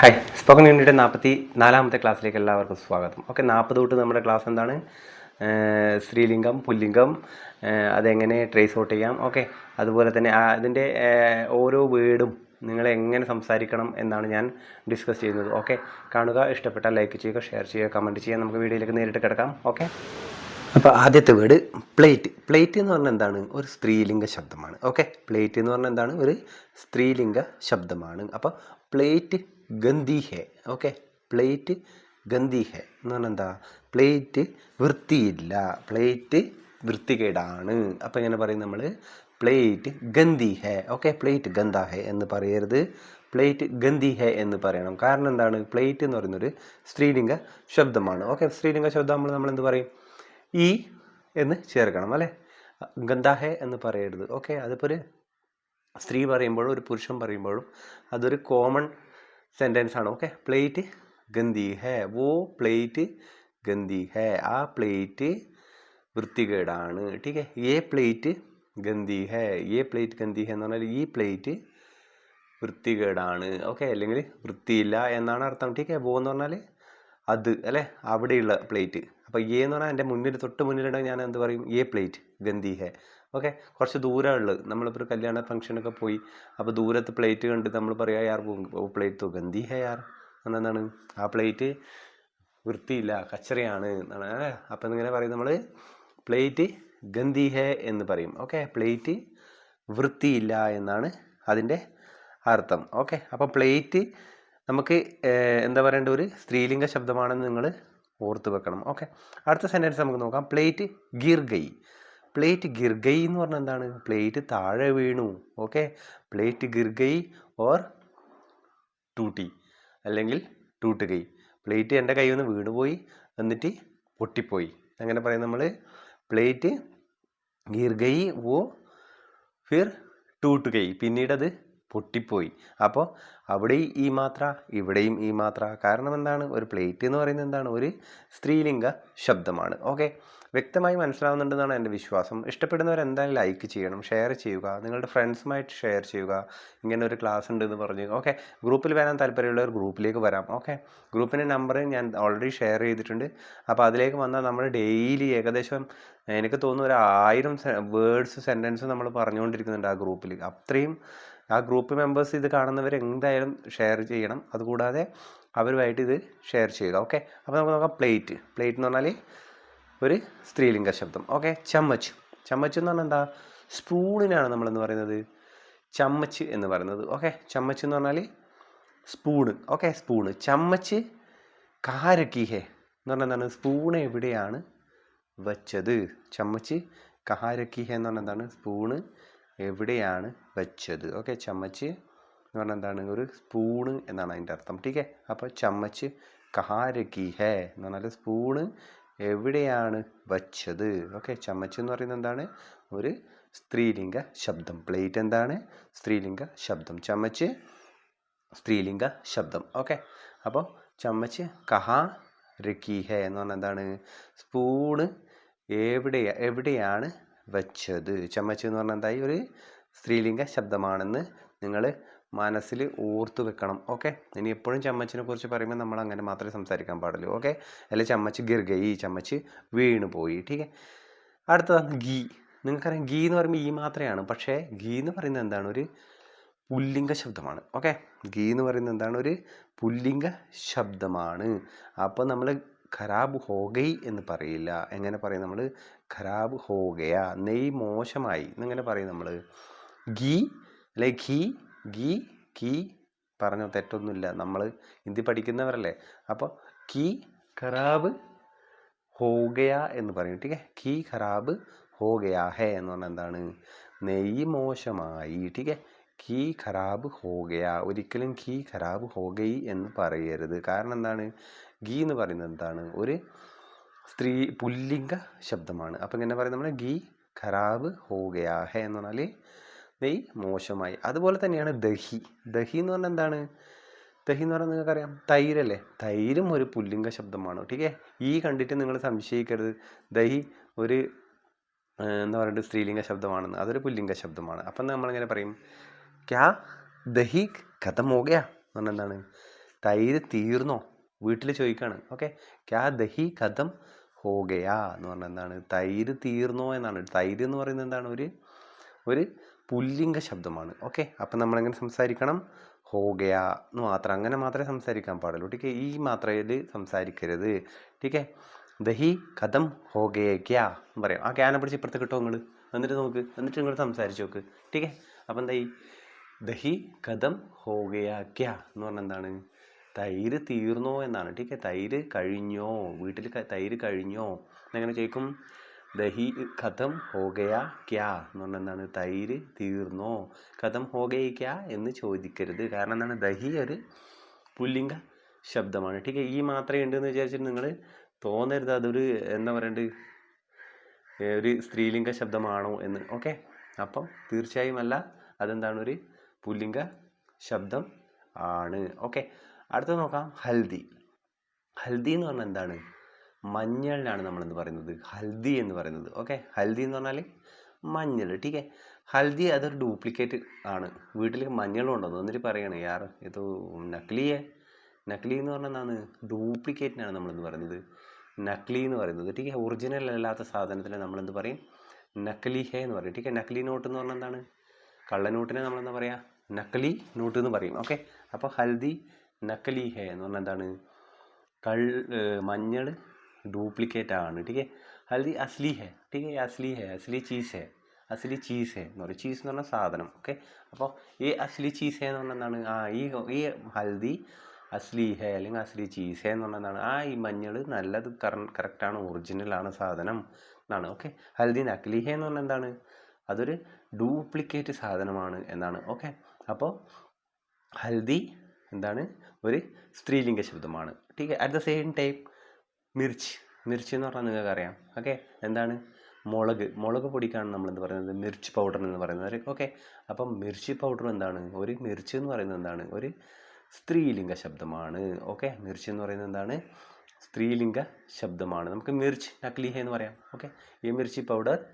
Hi spoken unit നാൽപ്പത്തി നാലാമത്തെ ക്ലാസ്സിലേക്ക് എല്ലാവർക്കും സ്വാഗതം. ഓക്കെ നാൽപ്പത് തൊട്ട് നമ്മുടെ ക്ലാസ് എന്താണ്? സ്ത്രീലിംഗം പുല്ലിംഗം അതെങ്ങനെ ട്രേസ് ഔട്ട് ചെയ്യാം? ഓക്കെ അതുപോലെ തന്നെ അതിന്റെ ഓരോ വേർഡും നിങ്ങൾ എങ്ങനെ സംസാരിക്കണം എന്നാണ് ഞാൻ ഡിസ്കസ് ചെയ്യുന്നത്. ഓക്കെ കാണുക ഇഷ്ടപ്പെട്ടാൽ ലൈക്ക് ചെയ്യുക ഷെയർ ചെയ്യുക കമന്റ് ചെയ്യുക. നമുക്ക് വീഡിയോയിലേക്ക് നേരിട്ട് കിടക്കാം. ഓക്കെ. അപ്പോൾ ആദ്യത്തെ വേർഡ് പ്ലേറ്റ് പ്ലേറ്റ് എന്ന് പറഞ്ഞാൽ എന്താണ്? ഒരു സ്ത്രീലിംഗ ശബ്ദമാണ്. ഓക്കെ പ്ലേറ്റ് എന്ന് പറഞ്ഞാൽ എന്താണ്? ഒരു സ്ത്രീലിംഗ ശബ്ദമാണ്. അപ്പോൾ പ്ലേറ്റ് ഗന്തി ഹെ ഓക്കെ പ്ലേറ്റ് ഗന്ധി ഹെ. എന്ന് പറഞ്ഞാൽ എന്താ? പ്ലേറ്റ് വൃത്തിയില്ല. പ്ലേറ്റ് വൃത്തികേടാണ്. അപ്പോൾ എങ്ങനെ പറയും നമ്മൾ പ്ലേറ്റ് ഗന്ധി ഹെ ഓക്കെ പ്ലേറ്റ് ഗന്ധാ ഹെ എന്ന് പറയരുത്. പ്ലേറ്റ് ഗന്ധി ഹെ എന്ന് പറയണം. കാരണം എന്താണ്? പ്ലേറ്റ് എന്ന് പറയുന്നൊരു സ്ത്രീലിംഗ ശബ്ദമാണ്. ഓക്കെ സ്ത്രീലിംഗ ശബ്ദം നമ്മൾ നമ്മൾ എന്ത് പറയും? ഈ എന്ന് ചേർക്കണം അല്ലേ? ഗന്ധാഹെ എന്ന് പറയരുത്. ഓക്കെ അതിപ്പോൾ ഒരു സ്ത്രീ പറയുമ്പോഴും ഒരു പുരുഷൻ പറയുമ്പോഴും അതൊരു കോമൺ സെന്റൻസ് ആണ്. ഓക്കെ പ്ലേറ്റ് ഗന്തി ഹേ. വോ പ്ലേറ്റ് ഗന്തി ഹേ. ആ പ്ലേറ്റ് വൃത്തികേടാണ്. ടീക്കെ ഏ പ്ലേറ്റ് ഗന്തി ഹേ. ഏ പ്ലേറ്റ് ഗന്തി ഹേ എന്ന് പറഞ്ഞാൽ ഈ പ്ലേറ്റ് വൃത്തികേടാണ്. ഓക്കെ അല്ലെങ്കിൽ വൃത്തിയില്ല എന്നാണ് അർത്ഥം. ടീക്കെ വോ എന്ന് പറഞ്ഞാൽ അത് അല്ലേ? അവിടെയുള്ള പ്ലേറ്റ് അപ്പോൾ എ എന്ന് പറഞ്ഞാൽ എന്റെ മുന്നിൽ തൊട്ട് മുന്നിലുണ്ടെങ്കിൽ ഞാൻ എന്ത് പറയും? എ പ്ലേറ്റ് ഗന്തി ഹേ. ഓക്കെ കുറച്ച് ദൂരമുള്ളത് നമ്മളിപ്പോൾ ഒരു കല്യാണ ഫംഗ്ഷനൊക്കെ പോയി അപ്പോൾ ദൂരത്ത് പ്ലേറ്റ് കണ്ട് നമ്മൾ പറയാം യാർ പ്ലേറ്റ് തൂക്കം എന്തി ഹേ യാർ? എന്താണ് ആ പ്ലേറ്റ് വൃത്തിയില്ല കച്ചറയാണ് എന്നാണ്. അപ്പം ഇങ്ങനെ പറയും നമ്മൾ പ്ലേറ്റ് ഗന്ധി ഹേ എന്ന് പറയും. ഓക്കെ പ്ലേറ്റ് വൃത്തിയില്ല എന്നാണ് അതിന്റെ അർത്ഥം. ഓക്കെ അപ്പോൾ പ്ലേറ്റ് നമുക്ക് എന്താ പറയേണ്ട ഒരു സ്ത്രീലിംഗ ശബ്ദമാണെന്ന് നിങ്ങൾ ഓർത്ത് വെക്കണം. ഓക്കെ അടുത്ത സെന്റൻസ് നമുക്ക് നോക്കാം. പ്ലേറ്റ് ഗിർഗൈ. പ്ലേറ്റ് ഗിർഗൈ എന്ന് പറഞ്ഞാൽ എന്താണ്? പ്ലേറ്റ് താഴെ വീണു. ഓക്കെ പ്ലേറ്റ് ഗിർഗൈ ഓർ ടൂട്ടി. അല്ലെങ്കിൽ ടൂട്ടുകൈ. പ്ലേറ്റ് എന്റെ കയ്യിൽ നിന്ന് വീണുപോയി എന്നിട്ട് പൊട്ടിപ്പോയി. അങ്ങനെ പറയും നമ്മൾ പ്ലേറ്റ് ഗിർഗൈ ഓ ഫിർ ടൂട്ടുകൈ. പിന്നീട് അത് പൊട്ടിപ്പോയി. അപ്പോൾ അവിടെ ഈ മാത്ര ഇവിടെയും ഈ മാത്ര. കാരണം എന്താണ്? ഒരു പ്ലേറ്റ് എന്ന് പറയുന്നത് എന്താണ്? ഒരു സ്ത്രീലിംഗ ശബ്ദമാണ്. ഓക്കെ? വ്യക്തമായി മനസ്സിലാവുന്നുണ്ടെന്നാണ് എന്റെ വിശ്വാസം. ഇഷ്ടപ്പെടുന്നവർ എന്തായാലും ലൈക്ക് ചെയ്യണം ഷെയർ ചെയ്യുക നിങ്ങളുടെ ഫ്രണ്ട്സുമായിട്ട് ഷെയർ ചെയ്യുക. ഇങ്ങനെ ഒരു ക്ലാസ് ഉണ്ട് എന്ന് പറഞ്ഞു. ഓക്കെ? ഗ്രൂപ്പിൽ വരാൻ താല്പര്യമുള്ളവർ ഗ്രൂപ്പിലേക്ക് വരാം. ഓക്കെ? ഗ്രൂപ്പിന്റെ നമ്പർ ഞാൻ ഓൾറെഡി ഷെയർ ചെയ്തിട്ടുണ്ട്. അപ്പോൾ അതിലേക്ക് വന്നാൽ നമ്മൾ ഡെയിലി ഏകദേശം എനിക്ക് തോന്നുന്നു ഒരു ആയിരം വേർഡ്സ് സെന്റൻസ് നമ്മൾ പറഞ്ഞുകൊണ്ടിരിക്കുന്നുണ്ട് ആ ഗ്രൂപ്പിൽ. അത്രയും ആ ഗ്രൂപ്പ് മെമ്പേഴ്സ് ഇത് കാണുന്നവർ എന്തായാലും ഷെയർ ചെയ്യണം. അതുകൂടാതെ അവരുമായിട്ട് ഇത് ഷെയർ ചെയ്യുക ഓക്കെ അപ്പോൾ നമുക്ക് നോക്കാം പ്ലേറ്റ് പ്ലേറ്റ് എന്ന് പറഞ്ഞാൽ ഒരു സ്ത്രീലിംഗ ശബ്ദം ഓക്കെ ചമ്മച്ച്. ചമ്മച്ച് എന്ന് പറഞ്ഞാൽ എന്താ? സ്പൂണിനാണ് നമ്മളെന്ന് പറയുന്നത്. ചമ്മച്ച് എന്ന് പറയുന്നത് ഓക്കെ ചമ്മച്ച് എന്ന് പറഞ്ഞാൽ സ്പൂണ് ഓക്കെ സ്പൂണ്. ചമ്മച്ച് കാരക്കിഹേ എന്ന് പറഞ്ഞാൽ എന്താണ്? സ്പൂൺ എവിടെയാണ് വച്ചത്? ചമ്മച്ച് കഹാരക്കി ഹേ എന്ന് പറഞ്ഞാൽ എന്താണ്? സ്പൂണ് എവിടെയാണ് വെച്ചത്? ഓക്കെ ചമ്മച്ച് എന്ന് പറഞ്ഞാൽ എന്താണ്? ഒരു സ്പൂണ് എന്നാണ് അതിന്റെ അർത്ഥം. ടീക്കെ അപ്പോൾ ചമ്മച്ച് കഹാരക്കി ഹേ എന്ന് പറഞ്ഞാൽ സ്പൂണ് എവിടെയാണ് വച്ചത്? ഓക്കെ ചമ്മച്ച് എന്ന് പറയുന്നത് എന്താണ്? ഒരു സ്ത്രീലിംഗ ശബ്ദം. പ്ലേറ്റ് എന്താണ്? സ്ത്രീലിംഗ ശബ്ദം. ചമ്മച്ച് സ്ത്രീലിംഗ ശബ്ദം. ഓക്കെ അപ്പോൾ ചമ്മച്ച് കഹാ രക്കി ഹേ എന്ന് പറഞ്ഞാൽ എന്താണ്? സ്പൂണ് എവിടെ എവിടെയാണ് വെച്ചത്. ചമ്മച്ച് എന്ന് പറഞ്ഞാൽ എന്തായി? ഒരു സ്ത്രീലിംഗ ശബ്ദമാണെന്ന് നിങ്ങൾ മനസ്സിൽ ഓർത്ത് വെക്കണം. ഓക്കെ? ഇനി എപ്പോഴും ചമ്മച്ചിനെ കുറിച്ച് പറയുമ്പോൾ നമ്മൾ അങ്ങനെ മാത്രമേ സംസാരിക്കാൻ പാടുള്ളൂ. ഓക്കെ? അല്ലെ ചമ്മച്ച് ഗിർഗയി ചമ്മച്ച് വീണു പോയി. ടീക്കെ അടുത്തതാണ് ഗീ. നിങ്ങൾക്കറിയാം ഗീ എന്ന് പറയുമ്പോൾ ഈ മാത്രമാണ് പക്ഷേ ഗീ എന്ന് പറയുന്നത് എന്താണ്? ഒരു പുല്ലിംഗ ശബ്ദമാണ്. ഓക്കെ? ഗീ എന്ന് പറയുന്നത് എന്താണ്? ഒരു പുല്ലിംഗ ശബ്ദമാണ്. അപ്പോൾ നമ്മൾ ഖരാബ് ഹോഗൈ എന്ന് പറയില്ല. എങ്ങനെ പറയും നമ്മൾ ഖരാബ് ഹോഗയ. നെയ് മോശമായി എന്നിങ്ങനെ പറയും നമ്മൾ ഗീ അല്ലെ ഘീ ഗീ കീ പറഞ്ഞോ തെറ്റൊന്നുമില്ല. നമ്മൾ ഹിന്ദി പഠിക്കുന്നവരല്ലേ. അപ്പോൾ കീ ഖരാബ് ഹോഗയ എന്ന് പറയും. ടീക്കേ കീ ഖരാബ് ഹോഗയാ ഹേ എന്ന് പറഞ്ഞാൽ എന്താണ്? നെയ്യ് മോശമായി. ടീക്കേ കീ ഖരാബ് ഹോഗയ. ഒരിക്കലും കീ ഖരാബ് ഹോഗൈ എന്ന് പറയരുത്. കാരണം എന്താണ്? ഗീ എന്ന് പറയുന്നത് എന്താണ്? ഒരു സ്ത്രീ പുല്ലിംഗ ശബ്ദമാണ്. അപ്പം ഇങ്ങനെ പറയും നമ്മൾ ഗീ ഖരാബ് ഹോഗയാ ഹേ എന്ന് പറഞ്ഞാൽ നെയ് മോശമായി. അതുപോലെ തന്നെയാണ് ദഹി. ദഹി എന്ന് പറഞ്ഞാൽ എന്താണ്? ദഹി എന്ന് പറഞ്ഞാൽ നിങ്ങൾക്കറിയാം തൈരല്ലേ തൈരും ഒരു പുല്ലിംഗ ശബ്ദമാണ്. ടീക്കെ ഈ കണ്ടിട്ട് നിങ്ങൾ സംശയിക്കരുത്. ദഹി ഒരു എന്താ പറയുക സ്ത്രീലിംഗ ശബ്ദമാണെന്ന്. അതൊരു പുല്ലിംഗ ശബ്ദമാണ്. അപ്പം നമ്മളിങ്ങനെ പറയും? ക്യാ ദഹി കഥ മോകയാ എന്ന് പറഞ്ഞാൽ എന്താണ്? തൈര് തീർന്നോ? വീട്ടിൽ ചോദിക്കുകയാണ് ഓക്കെ ക്യാ ദഹി കഥം ഹോഗയാ? എന്ന് പറഞ്ഞാൽ എന്താണ് തൈര് തീർന്നോ? എന്നാണ്. തൈര് എന്ന് പറയുന്നത് എന്താണ്? ഒരു ഒരു പുല്ലിംഗ ശബ്ദമാണ്. ഓക്കെ അപ്പം നമ്മളെങ്ങനെ സംസാരിക്കണം? ഹോഗയാ എന്ന് മാത്രം അങ്ങനെ മാത്രമേ സംസാരിക്കാൻ പാടുള്ളൂ. ടീക്കെ ഈ മാത്രയിൽ സംസാരിക്കരുത്. ടീക്കെ ദഹി കഥം ഹോഗയേക്യാ എന്ന് പറയാം. ആ ക്യാനെ പിടിച്ച് ഇപ്പുറത്ത് കിട്ടുമോ നിങ്ങൾ എന്നിട്ട് നോക്ക് എന്നിട്ട് നിങ്ങൾ സംസാരിച്ച് നോക്ക്. ടീക്കെ അപ്പം എന്തായി? ദഹി കഥം ഹോഗയാക്യാ എന്ന് പറഞ്ഞാൽ എന്താണ്? തൈര് തീർന്നോ എന്നാണ്. ടീക്ക് തൈര് കഴിഞ്ഞോ? വീട്ടിൽ തൈര് കഴിഞ്ഞോ? എന്നങ്ങനെ ചോദിക്കും. ദഹി കഥം ഹോഗയാ ക്യാ എന്ന് പറഞ്ഞാൽ എന്താണ്? തൈര് തീർന്നോ? കഥം ഹോഗയ ക്യാ എന്ന് ചോദിക്കരുത്. കാരണം എന്താണ്? ദഹി ഒരു പുല്ലിംഗ ശബ്ദമാണ്. ടീക്ക് ഈ മാത്രമേ ഉണ്ടെന്ന് വിചാരിച്ചിട്ട് നിങ്ങൾ തോന്നരുത്. അതൊരു എന്താ പറയണ്ട്? ഒരു സ്ത്രീലിംഗ ശബ്ദമാണോ എന്ന്. ഓക്കെ? അപ്പം തീർച്ചയായും അല്ല. അതെന്താണ്? ഒരു പുല്ലിംഗ ശബ്ദം ആണ്. ഓക്കെ? അടുത്തത് നോക്കാം. ഹൽദി. ഹൽദി എന്ന് പറഞ്ഞാൽ എന്താണ്? മഞ്ഞളിനാണ് നമ്മളെന്ന് പറയുന്നത്? ഹൽദി എന്ന് പറയുന്നത്. ഓക്കെ? ഹൽദി എന്ന് പറഞ്ഞാൽ മഞ്ഞൾ. ടീക്കെ? ഹൽദി അതൊരു ഡ്യൂപ്ലിക്കേറ്റ് ആണ്. വീട്ടിൽ മഞ്ഞളും ഉണ്ടെന്ന് എന്നിട്ട് പറയണേ. യാർ ഇത് നക്ലിയെ? നക്ലി എന്ന് പറഞ്ഞാൽ എന്താണ്? ഡ്യൂപ്ലിക്കേറ്റിനാണ് നമ്മളെന്ന് പറയുന്നത്? നക്ലി എന്ന് പറയുന്നത്. ടീക്കെ? ഒറിജിനൽ അല്ലാത്ത സാധനത്തിന് നമ്മളെന്ത് പറയും? നക്ലി ഹേ എന്ന് പറയും. ടീക്കെ? നക്ലി നോട്ട് എന്ന് പറഞ്ഞാൽ എന്താണ്? കള്ളനോട്ടിനെ നമ്മളെന്താ പറയുക നക്ലി നോട്ട് എന്ന് പറയും. ഓക്കെ? അപ്പോൾ ഹൽദി നക്കലി ഹേ എന്ന് പറഞ്ഞാൽ എന്താണ്? കൾ മഞ്ഞൾ ഡ്യൂപ്ലിക്കേറ്റ് ആണ്. ടീക്കെ ഹൽദി അസ്ലി ഹേ. ടീക്കെ അസ്ലി ഹേ അസ്ലി ചീസ് ഹേ. അസ്ലി ചീസ് ഹേ എന്ന് പറയും. ചീസ് എന്ന് പറഞ്ഞാൽ സാധനം. ഓക്കെ? അപ്പോൾ ഈ അസ്ലി ചീസ് ഹേ എന്ന് പറഞ്ഞാൽ എന്താണ്? ആ ഈ ഈ ഹൽദി അസ്ലി ഹേ അല്ലെങ്കിൽ അസ്ലി ചീസ് ഹേ എന്ന് പറഞ്ഞാൽ എന്താണ്? ആ ഈ മഞ്ഞൾ നല്ലത് കറക്റ്റാണ് ഒറിജിനലാണ് സാധനം എന്നാണ്. ഓക്കെ? ഹൽദി നക്ലി ഹേ എന്ന് പറഞ്ഞാൽ എന്താണ്? അതൊരു ഡ്യൂപ്ലിക്കേറ്റ് സാധനമാണ് എന്നാണ്. ഓക്കെ? അപ്പോൾ ഹൽദി എന്താണ്? ഒരു സ്ത്രീലിംഗ ശബ്ദമാണ്. ടീക്ക് അറ്റ് ദ സെയിം ടൈം മിർച്ച്. മിർച്ച് എന്ന് പറഞ്ഞാൽ നിങ്ങൾക്ക് അറിയാം. ഓക്കെ എന്താണ്? മുളക്. മുളക് പൊടിക്കാണ് നമ്മൾ എന്ത് പറയുന്നത്? മിർച്ച് പൗഡർ എന്ന് പറയുന്നത്. ഓക്കെ അപ്പം മിർച്ച് പൗഡർ എന്താണ്? ഒരു മിർച്ച് എന്ന് പറയുന്നത് എന്താണ്? ഒരു സ്ത്രീലിംഗ ശബ്ദമാണ്. ഓക്കെ മിർച്ച് എന്ന് പറയുന്നത് എന്താണ്? സ്ത്രീലിംഗ ശബ്ദമാണ്. നമുക്ക് മിർച്ച് നക്ലിഹ എന്ന് പറയാം. ഓക്കെ ഈ മിർച്ചി പൗഡർ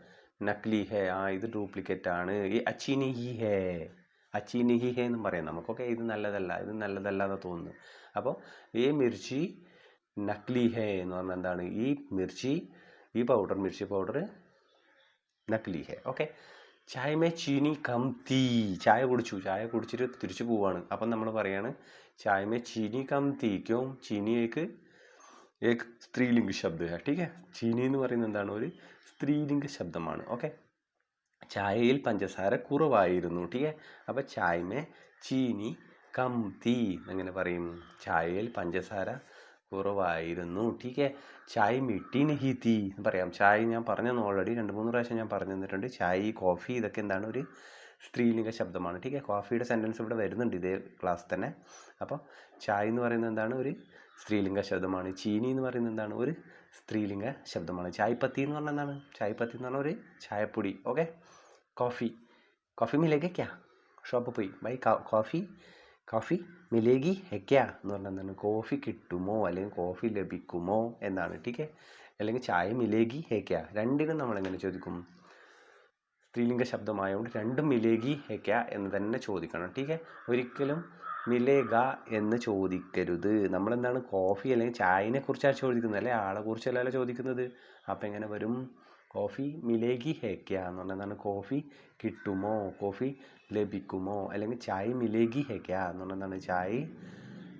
നക്ലിഹ ആ ഇത് ഡ്യൂപ്ലിക്കേറ്റ് ആണ്. ഈ അച്ചീനി ഹി ഹേ അച്ചീനിഹിഹ എന്നും പറയാം. നമുക്കൊക്കെ ഇത് നല്ലതല്ല ഇത് നല്ലതല്ല എന്ന് തോന്നുന്നു. അപ്പോൾ ഈ മിർച്ചി നക്ലിഹെ എന്ന് പറഞ്ഞാൽ എന്താണ്? ഈ മിർച്ചി ഈ പൗഡർ മിർച്ചി പൗഡർ നക്ലിഹെ ഓക്കെ? ചായമേ ചീനി കം തീ. ചായ കുടിച്ചു. ചായ കുടിച്ചിട്ട് തിരിച്ചു പോവാണ്. അപ്പം നമ്മൾ പറയാണ് ചായമേ ചീനി കം തീക്കും ചീനിയേക്ക് ഏക് ഏക്ക് സ്ത്രീലിംഗ ശബ്ദ. ടീക്ക് ചീനി എന്ന് പറയുന്നത് എന്താണ്? ഒരു സ്ത്രീലിംഗ ശബ്ദമാണ്. ഓക്കെ? ചായയിൽ പഞ്ചസാര കുറവായിരുന്നു ടീക്കെ അപ്പോൾ ചായ്മേ ചീനി കം തീ എങ്ങനെ പറയും. ചായയിൽ പഞ്ചസാര കുറവായിരുന്നു ടീക്കെ ചായ മിട്ടി നഹി തീ എന്ന് പറയാം. ചായ ഞാൻ പറഞ്ഞു ഓൾറെഡി രണ്ട് മൂന്ന് പ്രാവശ്യം ഞാൻ പറഞ്ഞു തന്നിട്ടുണ്ട് ചായ കോഫി ഇതൊക്കെ എന്താണ് ഒരു സ്ത്രീലിംഗ ശബ്ദമാണ്. ടീക്കെ കോഫിയുടെ സെന്റൻസ് ഇവിടെ വരുന്നുണ്ട് ഇതേ ക്ലാസ് തന്നെ. അപ്പോൾ ചായ എന്ന് പറയുന്നത് എന്താണ് ഒരു സ്ത്രീലിംഗ ശബ്ദമാണ്. ചീനി എന്ന് പറയുന്നത് എന്താണ് ഒരു സ്ത്രീലിംഗ ശബ്ദമാണ്. ചായപ്പത്തി എന്ന് പറഞ്ഞാൽ എന്താണ്? ചായപ്പത്തി എന്ന് പറഞ്ഞാൽ ഒരു ചായപ്പൊടി ഓക്കെ കോഫി कॉफ़ी मिलेगी क्या ഷോപ്പ് പോയി ബൈ കോഫി കോഫി മിലേഗി ഹെക്യ എന്ന് പറഞ്ഞാൽ എന്താണ് കോഫി കിട്ടുമോ അല്ലെങ്കിൽ കോഫി ലഭിക്കുമോ എന്നാണ് ടീക്കെ അല്ലെങ്കിൽ ചായ മിലേഗി ഹെക്യ രണ്ടിനും നമ്മൾ എങ്ങനെ ചോദിക്കും സ്ത്രീലിംഗ ശബ്ദമായതുകൊണ്ട് രണ്ടും മിലേഗി ഹെക്യ എന്ന് തന്നെ ചോദിക്കണം ടീക്കെ ഒരിക്കലും മിലേഗ എന്ന് ചോദിക്കരുത് നമ്മളെന്താണ് കോഫി അല്ലെങ്കിൽ ചായനെ കുറിച്ചാണ് ചോദിക്കുന്നത് അല്ലെ ആളെ കുറിച്ചല്ലല്ലോ ചോദിക്കുന്നത് അപ്പം എങ്ങനെ വരും കോഫി മിലേഗി ഹേക്യ എന്ന് പറഞ്ഞാൽ എന്താണ്? കോഫി കിട്ടുമോ? കോഫി ലഭിക്കുമോ? അല്ലെങ്കിൽ ചായ മിലേഗി ഹേക്യ എന്ന് പറഞ്ഞാൽ എന്താണ്? ചായ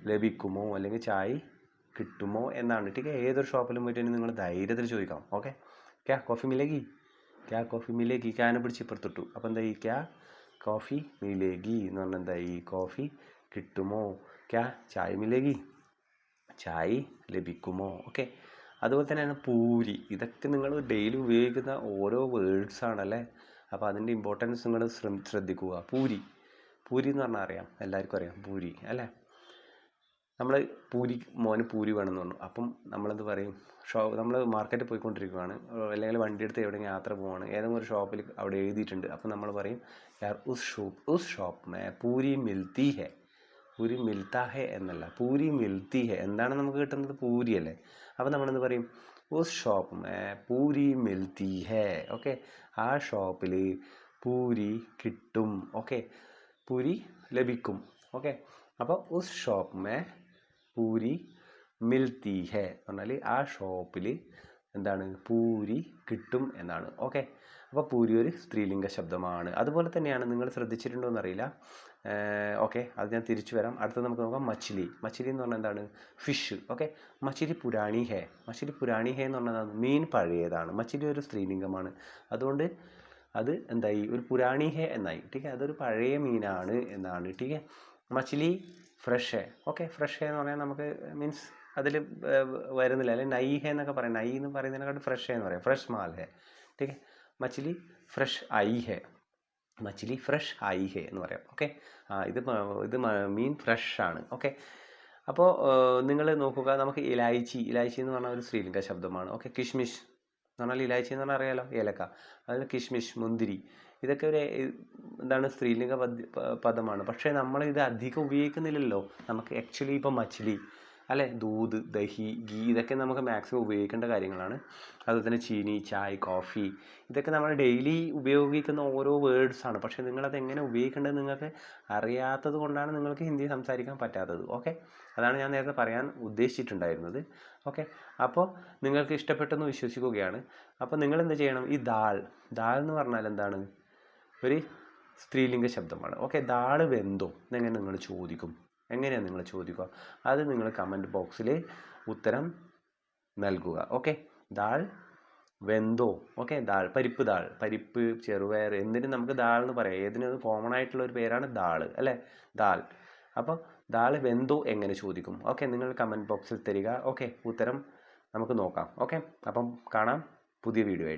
ലഭിക്കുമോ? അല്ലെങ്കിൽ ചായ കിട്ടുമോ എന്നാണ്. ടീക്കെ ഏതൊരു ഷോപ്പിലും പോയിട്ട് നിങ്ങൾ ധൈര്യത്തിൽ ചോദിക്കാം. ഓക്കെ? ക്യാ കോഫി മിലേഗി? ക്യാ കോഫി മിലേഗി. ക്യാനെ പിടിച്ച് ഇപ്പുറത്തിട്ടു അപ്പോൾ എന്താ ഈ ക്യാ കോഫി മിലേഗി എന്ന് പറഞ്ഞാൽ എന്താ ഈ കോഫി കിട്ടുമോ? ക്യാ ചായ മിലേഗി? ചായ ലഭിക്കുമോ? ഓക്കെ? അതുപോലെ തന്നെയാണ് പൂരി. ഇതൊക്കെ നിങ്ങൾ ഡെയിലി ഉപയോഗിക്കുന്ന ഓരോ വേർഡ്സ് ആണല്ലേ? അപ്പോൾ അതിന്റെ ഇമ്പോർട്ടൻസ് നിങ്ങൾ ശ്രദ്ധിക്കുക. പൂരി. പൂരി എന്ന് പറഞ്ഞാൽ അറിയാം. എല്ലാവർക്കും അറിയാം പൂരി അല്ലേ? നമ്മൾ പൂരി മോന് പൂരി വേണമെന്ന് പറഞ്ഞു. അപ്പം നമ്മളെന്ത് പറയും? ഷോ നമ്മൾ മാർക്കറ്റിൽ പോയിക്കൊണ്ടിരിക്കുകയാണ് അല്ലെങ്കിൽ വണ്ടി എടുത്ത് എവിടെയെങ്കിലും യാത്ര പോവാണ് ഏതെങ്കിലും ഒരു ഷോപ്പിൽ അവിടെ എഴുതിയിട്ടുണ്ട്. അപ്പം നമ്മൾ പറയും യാർ ഉസ് ഷോപ്പ് ഉസ് ഷോപ്പ് മേ പൂരി മിൽത്തി ഹേ. പൂരി മിൽത്താ ഹെ എന്നല്ല. പൂരി മിൽത്തി ഹെ. എന്താണ് നമുക്ക് കിട്ടുന്നത്? പൂരി അല്ലേ? അപ്പം നമ്മളെന്ത് പറയും? ഉസ് ഷോപ്പ് പൂരി മിൽത്തി ഹെ. ഓക്കെ? ആ ഷോപ്പിൽ പൂരി കിട്ടും. ഓക്കെ? പൂരി ലഭിക്കും. ഓക്കെ? അപ്പോൾ ഉസ് ഷോപ്പ് മേ പൂരി മിൽത്തി ഹെ പറഞ്ഞാൽ ആ ഷോപ്പിൽ എന്താണ്? പൂരി കിട്ടും എന്നാണ്. ഓക്കെ? അപ്പോൾ പൂരി ഒരു സ്ത്രീലിംഗ ശബ്ദമാണ്. അതുപോലെ തന്നെയാണ് നിങ്ങൾ ശ്രദ്ധിച്ചിട്ടുണ്ടോ എന്നറിയില്ല ഓക്കെ അത് ഞാൻ തിരിച്ചു വരാം. അടുത്തത് നമുക്ക് നോക്കാം മച്ചിലി. മച്ചിലി എന്ന് പറഞ്ഞാൽ എന്താണ്? ഫിഷ് ഓക്കെ മച്ചിലി പുരാണി ഹേ. മച്ചിലി പുരാണി ഹേ എന്ന് പറഞ്ഞാൽ മീൻ പഴയതാണ്. മച്ചിലി ഒരു സ്ത്രീലിംഗമാണ്. അതുകൊണ്ട് അത് എന്തായി? ഒരു പുരാണി ഹേ എന്നായി. ടീക്കെ അതൊരു പഴയ മീനാണ് എന്നാണ് ടീക്കെ മച്ചിലി ഫ്രഷ് ഹേ. ഓക്കെ ഫ്രഷ് ഹേ എന്ന് പറഞ്ഞാൽ നമുക്ക് മീൻസ് അതിൽ വരുന്നില്ല. അല്ലെങ്കിൽ നൈ ഹേ എന്നൊക്കെ പറയാം. നൈ എന്ന് പറയുന്നതിനെക്കാട്ട് ഫ്രഷ് ഹേ എന്ന് പറയാം. ഫ്രഷ് മാൽ ഹേ. ടീക്കെ മച്ചിലി ഫ്രഷ് ഐ ഹേ. മച്ചിലി ഫ്രഷ് ആയി ഹേ എന്ന് പറയാം. ഓക്കെ ഇത് ഇത് മീൻ ഫ്രഷ് ആണ്. ഓക്കെ അപ്പോൾ നിങ്ങൾ നോക്കുക നമുക്ക് ഇലായിച്ചി ഇലായിച്ചി എന്ന് പറഞ്ഞാൽ ഒരു ശ്രീലങ്ക ശബ്ദമാണ്. ഓക്കെ കിഷ്മിഷ് എന്ന് പറഞ്ഞാൽ ഇലായിച്ചി എന്ന് പറഞ്ഞാൽ അറിയാലോ? ഏലക്ക. അതിൽ കിഷ്മിഷ് മുന്തിരി ഇതൊക്കെ ഒരു എന്താണ് സ്ത്രീലിംഗ പദ പദമാണ്. പക്ഷേ നമ്മൾ ഇത് അധികം ഉപയോഗിക്കുന്നില്ലല്ലോ. നമുക്ക് ആക്ച്വലി ഇപ്പം മച്ചിലി അല്ലേ? ദൂത് ദഹി ഗീ ഇതൊക്കെ നമുക്ക് മാക്സിമം ഉപയോഗിക്കേണ്ട കാര്യങ്ങളാണ്. അതുപോലെ തന്നെ ചീനി ചായ് കോഫി ഇതൊക്കെ നമ്മൾ ഡെയിലി ഉപയോഗിക്കുന്ന ഓരോ വേർഡ്സാണ് പക്ഷേ നിങ്ങളത് എങ്ങനെ ഉപയോഗിക്കേണ്ടത് നിങ്ങൾക്ക് അറിയാത്തത് കൊണ്ടാണ് നിങ്ങൾക്ക് ഹിന്ദി സംസാരിക്കാൻ പറ്റാത്തത്. ഓക്കെ അതാണ് ഞാൻ നേരത്തെ പറയാൻ ഉദ്ദേശിച്ചിട്ടുണ്ടായിരുന്നത്. ഓക്കെ അപ്പോൾ നിങ്ങൾക്ക് ഇഷ്ടപ്പെട്ടെന്ന് വിശ്വസിക്കുകയാണ്. അപ്പോൾ നിങ്ങൾ എന്ത് ചെയ്യണം? ഈ ദാൾ ദാൾ എന്ന് പറഞ്ഞാൽ എന്താണ്? ഒരു സ്ത്രീലിംഗ ശബ്ദമാണ്. ഓക്കെ ദാൾ വെന്തോ? എന്നെങ്ങനെ നിങ്ങൾ ചോദിക്കും? എങ്ങനെയാണ് നിങ്ങൾ ചോദിക്കുക? അത് നിങ്ങൾ കമന്റ് ബോക്സിൽ ഉത്തരം നൽകുക. ഓക്കെ ദാൾ വെന്തോ. ഓക്കെ ദാൾ പരിപ്പ് ദാൾ പരിപ്പ് ചെറുപയർ എന്തിനും നമുക്ക് ദാൾ എന്ന് പറയാം. ഏതിനും കോമൺ ആയിട്ടുള്ള ഒരു പേരാണ് ദാൾ അല്ലേ? ദാൽ. അപ്പോൾ ദാൾ വെന്തോ എങ്ങനെ ചോദിക്കും? ഓക്കെ നിങ്ങൾ കമന്റ് ബോക്സിൽ തരിക. ഓക്കെ ഉത്തരം നമുക്ക് നോക്കാം. ഓക്കെ അപ്പം കാണാം പുതിയ വീഡിയോ